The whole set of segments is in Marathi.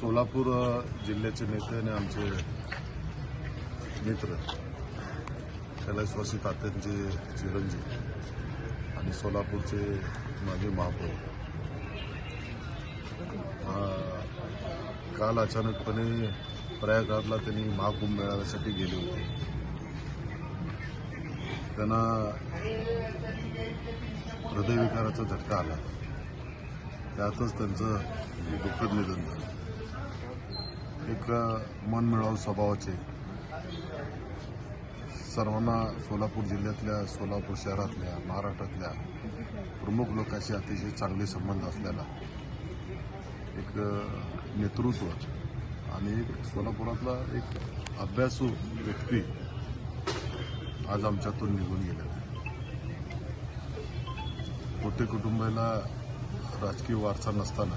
सोलापूर जिल्ह्याचे नेते आणि आमचे मित्र कैलासवासी तात्यांचे चिरंजीव आणि सोलापूरचे माजी महापौर. काल अचानकपणे प्रयागराजला त्यांनी महाकुंभ मेळाव्यासाठी गेले होते. त्यांना हृदयविकाराचा झटका आला. त्यातच त्यांचं दुःखद निधन झालं. एक मनमिळाव स्वभावाचे. सर्वांना सोलापूर जिल्ह्यातल्या सोलापूर शहरातल्या महाराष्ट्रातल्या प्रमुख लोकांशी अतिशय चांगले संबंध असलेला एक नेतृत्व आणि एक सोलापुरातला एक अभ्यासू व्यक्ती आज आमच्यातून निघून गेले मोठे कुटुंबाला राजकीय वारसा नसताना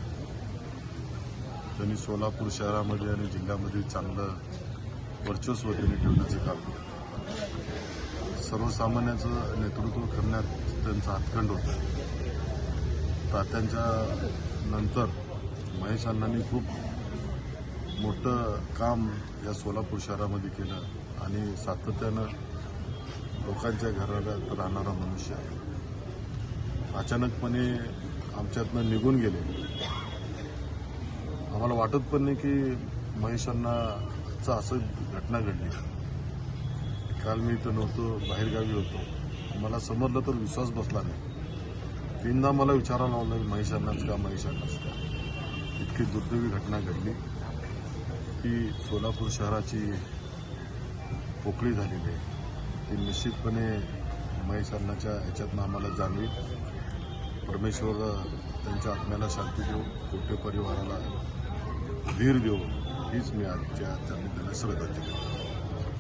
त्यांनी सोलापूर शहरामध्ये आणि जिल्ह्यामध्ये चांगलं वर्चस्व त्यांनी ठेवण्याचं काम केलं. सर्वसामान्याचं नेतृत्व करण्यात त्यांचा हातखंड होता. तात्यांच्या नंतर महेश अण्णांनी खूप मोठं काम या सोलापूर शहरामध्ये केलं आणि सातत्यानं लोकांच्या घरात राहणारा मनुष्य आहे. अचानकपणे आमच्यातनं निघून गेले. आम्हाला वाटत पण नाही की महेशांनाचं असं घटना घडली. काल मी इथं नव्हतो बाहेरगावी होतो. मला समजलं तर विश्वास बसला नाही. तीनदा मला विचारायला लावलं महेशांनाच का महेशांनाच का? इतकी दुर्दैवी घटना घडली. की सोलापूर शहराची पोकळी झालेली आहे. ती निश्चितपणे महेश अन्नाच्या ह्याच्यातनं आम्हाला जाणवी. परमेश्वर त्यांच्या आत्म्याला शांती देऊ कुठे परिवाराला धीर देऊ हीच मी आजच्या त्या निमित्ताने श्रद्धांजली